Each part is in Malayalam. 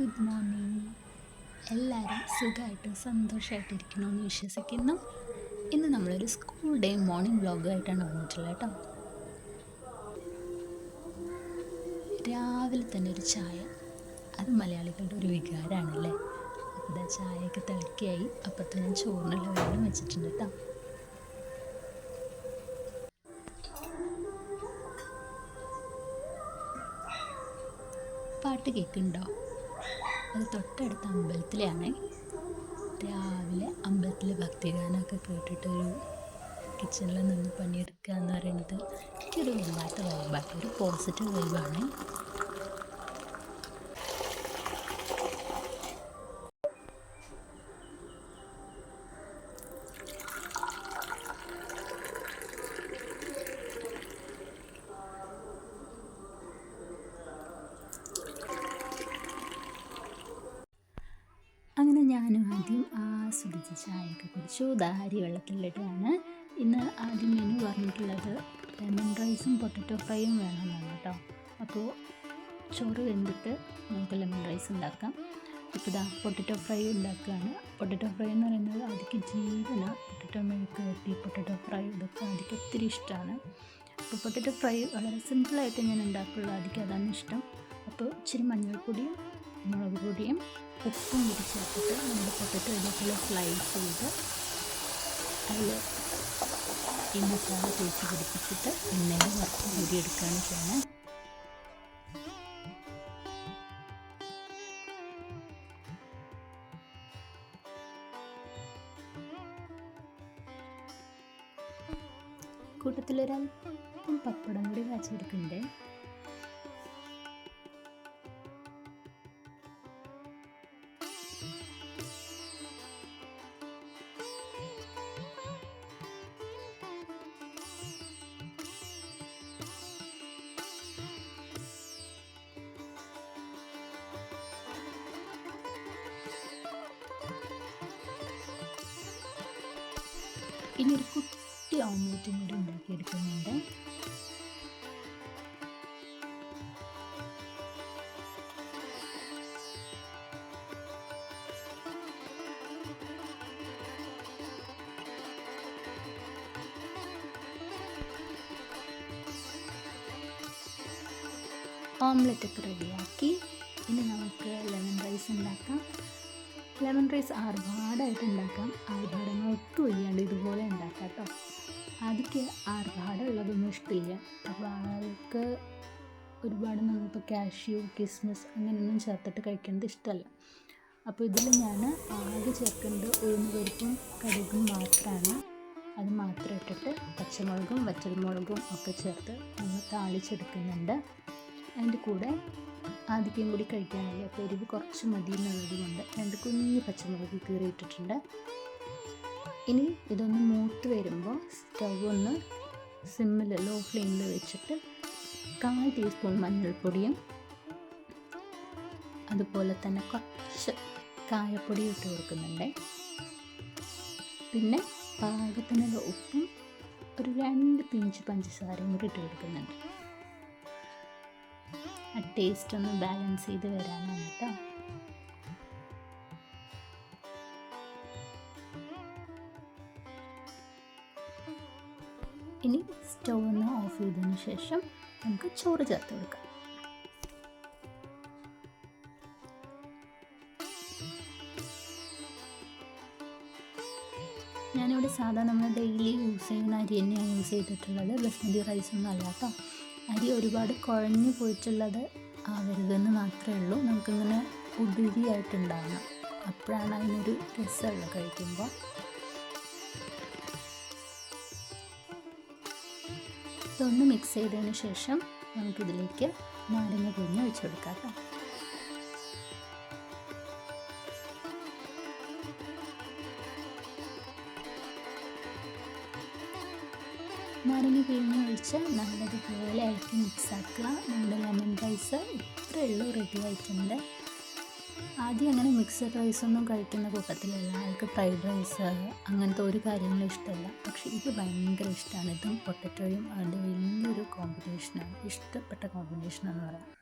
ഗുഡ് മോർണിംഗ് എല്ലാവരും സുഖമായിട്ടും സന്തോഷമായിട്ടിരിക്കണമെന്ന് വിശ്വസിക്കുന്നു. ഇന്ന് നമ്മളൊരു സ്കൂൾ ഡേ മോർണിംഗ് വ്ളോഗായിട്ടാണ് വന്നിട്ടുള്ളത് കേട്ടോ. രാവിലെ തന്നെ ഒരു ചായ. അത് മലയാളികളുടെ ഒരു വികാരമാണല്ലേ അപ്പോൾ ചായയൊക്കെ തിളക്കിയായി അപ്പോഴത്തെ ഞാൻ ചോറിനുള്ള വെള്ളം വെച്ചിട്ടുണ്ട് കേട്ടോ. പാട്ട് കേൾക്കുന്നുണ്ടോ? അത് തൊട്ടടുത്ത അമ്പലത്തിലാണ് രാവിലെ അമ്പലത്തിലെ ഭക്തിഗാനമൊക്കെ കേട്ടിട്ടൊരു കിച്ചണിൽ നിന്ന് പണിയെടുക്കുക എന്ന് പറയുന്നത് എനിക്കൊരു വൈബാണ് ഒരു പോസിറ്റീവ് വൈബാണ് അങ്ങനെ ഞാനും ആദ്യം ആസ്വദിച്ച് ചായയൊക്കെ കുടിച്ചു. ദാരി വെള്ളത്തിലിട്ടാണ് ഇന്ന് ആദ്യം മെനു പറഞ്ഞിട്ടുള്ളത് ലെമൺ റൈസും പൊട്ടറ്റോ ഫ്രൈയും വേണമെന്നാണ് കേട്ടോ. അപ്പോൾ ചോറ് വെന്തിട്ട് നമുക്ക് ലെമൺ റൈസ് ഉണ്ടാക്കാം. ഇപ്പോൾ ഇതാ പൊട്ടറ്റോ ഫ്രൈ ഉണ്ടാക്കുകയാണ്. പൊട്ടറ്റോ ഫ്രൈ എന്ന് പറയുന്നത് അതിക്ക് ജീവന പൊട്ടറ്റോ മെഴുക്ക് വരട്ടി പൊട്ടറ്റോ ഫ്രൈ ഇതൊക്കെ അതിക്ക് ഒത്തിരി ഇഷ്ടമാണ്. അപ്പോൾ പൊട്ടറ്റോ ഫ്രൈ വളരെ സിമ്പിളായിട്ട് ഞാൻ ഉണ്ടാക്കുള്ളൂ അതിക്ക് അതാണ് ഇഷ്ടം. അപ്പോൾ ഇച്ചിരി മഞ്ഞൾപ്പൊടിയും മുളക് പൊടിയും ഉപ്പും കൂടി ചേർത്തിട്ട് നമ്മുടെ പൊട്ടറ്റോ ഇതേപോലെ സ്ലൈസ് ചെയ്ത് അതിൽ ഈ മസാല തേച്ച് പിടിപ്പിച്ചിട്ട് എണ്ണയിൽ വറുത്ത് കൂടി എടുക്കുകയാണ് ചെയ്യുന്നത്. കൂട്ടത്തിലൊരല്പം പപ്പടം കൂടി കാച്ചെടുക്കുന്നുണ്ട് ഇനി ഒരു കുട്ടി ഓംലെറ്റും കൂടി ഉണ്ടാക്കിയെടുക്കുന്നുണ്ട് ഓംലെറ്റ് ഒക്കെ റെഡിയാക്കി ഇനി നമുക്ക് ലെമൺ റൈസ് ഉണ്ടാക്കാം. ലെമൺ റൈസ് ആർഭാടായിട്ട് ഉണ്ടാക്കാം. ആർഭാടങ്ങൾ ഒട്ടും വയ്യാണ്ട് ഇതുപോലെ ഉണ്ടാക്കാം കേട്ടോ. ആദ്യക്ക് ആർഭാടമുള്ളതൊന്നും ഇഷ്ടമില്ല. അപ്പോൾ ആൾക്ക് ഒരുപാട് നമ്മളിപ്പോൾ കാഷ്യൂ കിസ്മിസ് അങ്ങനെയൊന്നും ചേർത്തിട്ട് കഴിക്കുന്നത് ഇഷ്ടമല്ല. അപ്പോൾ ഇതിൽ ഞാൻ ആകെ ചേർക്കേണ്ട ഉഴുന്ന് പരിപ്പും കടുകും മാത്രമാണ്. അത് മാത്രം ഇട്ടിട്ട് പച്ചമുളകും വറ്റൽമുളകും ഒക്കെ ചേർത്ത് നമ്മൾ താളിച്ചെടുക്കുന്നുണ്ട്. അതിന്റെ കൂടെ ആദ്യം കൂടി കഴിക്കാനല്ലേ അപ്പോൾ എരിവ് കുറച്ച് മതി എന്നുള്ളത് കൊണ്ട് രണ്ട് കുഞ്ഞ് പച്ചമുളക് കീറിയിട്ടിട്ടുണ്ട് ഇനി ഇതൊന്ന് മൂത്ത് വരുമ്പോൾ സ്റ്റൗ ഒന്ന് സിമ്മിൽ ലോ ഫ്ലെയിമിൽ വെച്ചിട്ട് കാൽ ടീസ്പൂൺ മഞ്ഞൾപ്പൊടിയും അതുപോലെ തന്നെ കുറച്ച് കായപ്പൊടി ഇട്ട് കൊടുക്കുന്നുണ്ട്. പിന്നെ പാകത്തിനുള്ള ഉപ്പും ഒരു രണ്ട് പിഞ്ച് പഞ്ചസാരയും കൂടി ഇട്ട് കൊടുക്കുന്നുണ്ട്. ആ ടേസ്റ്റ് ഒന്ന് ബാലൻസ് ചെയ്ത് വരാനാണ് കേട്ടോ ഇനി സ്റ്റവ് ഒന്ന് ഓഫ് ചെയ്തതിന് ശേഷം നമുക്ക് ചോറ് ചേർത്ത് കൊടുക്കാം. ഞാനിവിടെ സാധാരണ നമ്മൾ ഡെയിലി യൂസ് ചെയ്യുന്ന അരി തന്നെയാണ് യൂസ് ചെയ്തിട്ടുള്ളത്. ബസ്മതി റൈസ് ഒന്നും അല്ല കേട്ടോ അരി ഒരുപാട് കുഴഞ്ഞു പോയിട്ടുള്ളത് ആവരുതെന്ന് മാത്രമേ ഉള്ളൂ. നമുക്കിങ്ങനെ ഉതിരിയായിട്ടുണ്ടാവണം അപ്പോഴാണ് അതിനൊരു രസമുള്ളത് കഴിക്കുമ്പോൾ. ഇതൊന്ന് മിക്സ് ചെയ്തതിന് ശേഷം നമുക്കിതിലേക്ക് നാരങ്ങ പിഴിഞ്ഞ് ഒഴിച്ചു കൊടുക്കാം കേട്ടോ. നാരങ്ങ പിഴിഞ്ഞ് ഒഴിച്ച് നല്ലതുപോലെ ഇളക്കി മിക്സാക്കുക നമ്മുടെ ലെമൺ റൈസ് ഇത്രയേ ഉള്ളൂ റെഡി ആയിട്ടുണ്ട്. ആദ്യം അങ്ങനെ മിക്സഡ് റൈസൊന്നും കഴിക്കുന്ന കൂട്ടത്തിലല്ല. ആൾക്ക് ഫ്രൈഡ് റൈസ് അങ്ങനത്തെ ഒരു കാര്യങ്ങളും ഇഷ്ടമല്ല. പക്ഷേ ഇത് ഭയങ്കര ഇഷ്ടമാണ്. ഇതും പൊട്ടറ്റോയും അതിന്റെ വലിയൊരു കോമ്പിനേഷനാണ് ഇഷ്ടപ്പെട്ട കോമ്പിനേഷൻ എന്ന് പറയാം.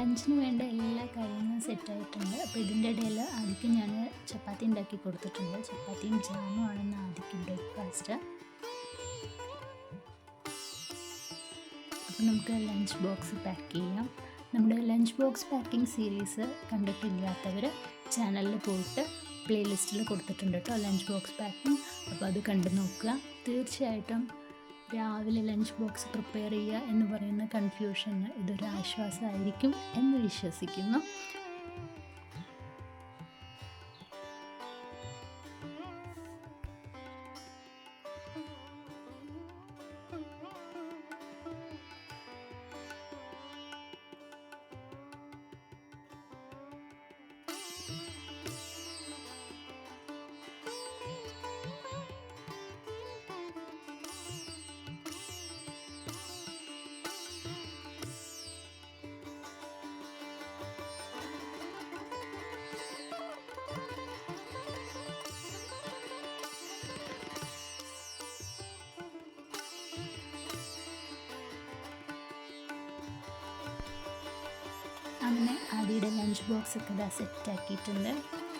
ലഞ്ചിന് വേണ്ട എല്ലാ കാര്യങ്ങളും സെറ്റായിട്ടുണ്ട്. അപ്പോൾ ഇതിന്റെ ഇടയിൽ ആദ്യം ഞാൻ ചപ്പാത്തി ഉണ്ടാക്കി കൊടുത്തിട്ടുണ്ട്. ചപ്പാത്തിയും ജാമും ആണെന്ന് ആദ്യം ബ്രേക്ക്ഫാസ്റ്റ്. അപ്പോൾ നമുക്ക് ലഞ്ച് ബോക്സ് പാക്ക് ചെയ്യാം. നമ്മുടെ ലഞ്ച് ബോക്സ് പാക്കിംഗ് സീരീസ് കണ്ടിട്ടില്ലാത്തവർ ചാനലിൽ പോയിട്ട് പ്ലേലിസ്റ്റിൽ കൊടുത്തിട്ടുണ്ട് കേട്ടോ ലഞ്ച് ബോക്സ് പാക്കിംഗ്. അപ്പോൾ അത് കണ്ടു നോക്കുക. തീർച്ചയായിട്ടും രാവിലെ ലഞ്ച് ബോക്സ് പ്രിപ്പയർ ചെയ്യുക എന്ന് പറയുന്ന കൺഫ്യൂഷന് ഇതൊരു ആശ്വാസമായിരിക്കും എന്ന് വിശ്വസിക്കുന്നു. ആദിയുടെ ലഞ്ച് ബോക്സ് ഒക്കെ ഇതാ സെറ്റാക്കിയിട്ടുണ്ട്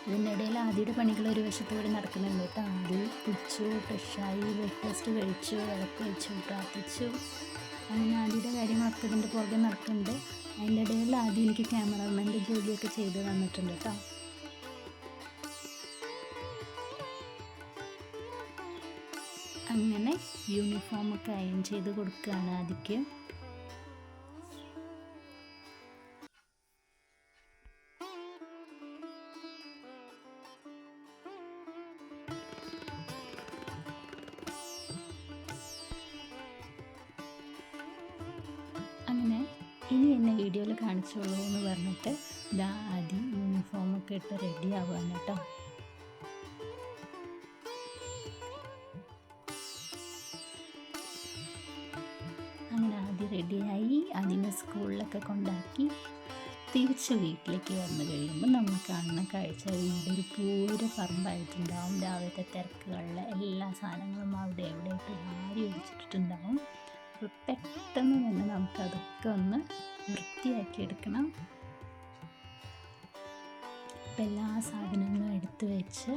ഇതിന്റെ ഇടയിൽ ആദിയുടെ പണികൾ ഒരു വശത്ത് കൂടി നടക്കുന്നുണ്ട് കേട്ടോ. ആദി കുടിച്ചു ഫ്രഷായി ബ്രേക്ക്ഫാസ്റ്റ് കഴിച്ചു വിളക്ക് വെച്ചു പ്രാർത്ഥിച്ചു. അങ്ങനെ ആദിയുടെ കാര്യങ്ങളൊക്കെ ഇതിന്റെ പുറകെ നടക്കുന്നുണ്ട്. അതിന്റെ ഇടയിൽ ആദ്യം എനിക്ക് ക്യാമറമാന്റെ ജോലിയൊക്കെ ചെയ്ത് തന്നിട്ടുണ്ട് കേട്ടോ. അങ്ങനെ യൂണിഫോമൊക്കെ അയൺ ചെയ്ത് കൊടുക്കുകയാണ് ആദിക്ക് ഇനി എന്നെ വീഡിയോയിൽ കാണിച്ചോളൂ എന്ന് പറഞ്ഞിട്ട് ഇതാ ആദ്യം യൂണിഫോമൊക്കെ ഇട്ട് റെഡി ആവുകയാണ് കേട്ടോ. അങ്ങനെ ആദ്യം റെഡിയായി അതിനെ സ്കൂളിലൊക്കെ കൊണ്ടാക്കി തിരിച്ച് വീട്ടിലേക്ക് വന്നു കഴിയുമ്പോൾ നമ്മൾ കാണുന്ന കാഴ്ച വീടൊരു പൂര പറമ്പായിട്ടുണ്ടാവും. രാവിലത്തെ തിരക്കുകളിലെ എല്ലാ സാധനങ്ങളും അവിടെ എവിടെയായിട്ട് മാറി ഒഴിച്ചിട്ടുണ്ടാവും. അപ്പോൾ പെട്ടെന്ന് തന്നെ നമുക്കതൊക്കെ ഒന്ന് വൃത്തിയാക്കി എടുക്കണം അപ്പം എല്ലാ സാധനങ്ങളും എടുത്തു വെച്ച്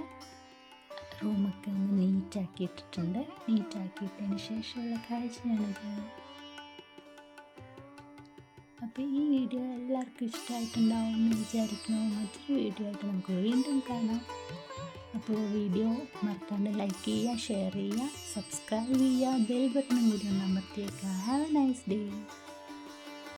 റൂമൊക്കെ ഒന്ന് നീറ്റാക്കി ഇട്ടിട്ടുണ്ട് നീറ്റാക്കിയിട്ടതിന് ശേഷമുള്ള കാഴ്ചയാണിത്. അപ്പോൾ ഈ വീഡിയോ എല്ലാവർക്കും ഇഷ്ടമായിട്ടുണ്ടാവും എന്ന് വിചാരിക്കുന്നു. മറ്റൊരു വീഡിയോ ആയിട്ട് നമുക്ക് വീണ്ടും കാണാം. അപ്പോൾ വീഡിയോ മറക്കാണ്ട് ലൈക്ക് ചെയ്യുക ഷെയർ ചെയ്യുക സബ്സ്ക്രൈബ് ചെയ്യുക ബെൽ ബട്ടണും കൂടി ഒന്ന് ഹാവ് എ നൈസ് ഡേ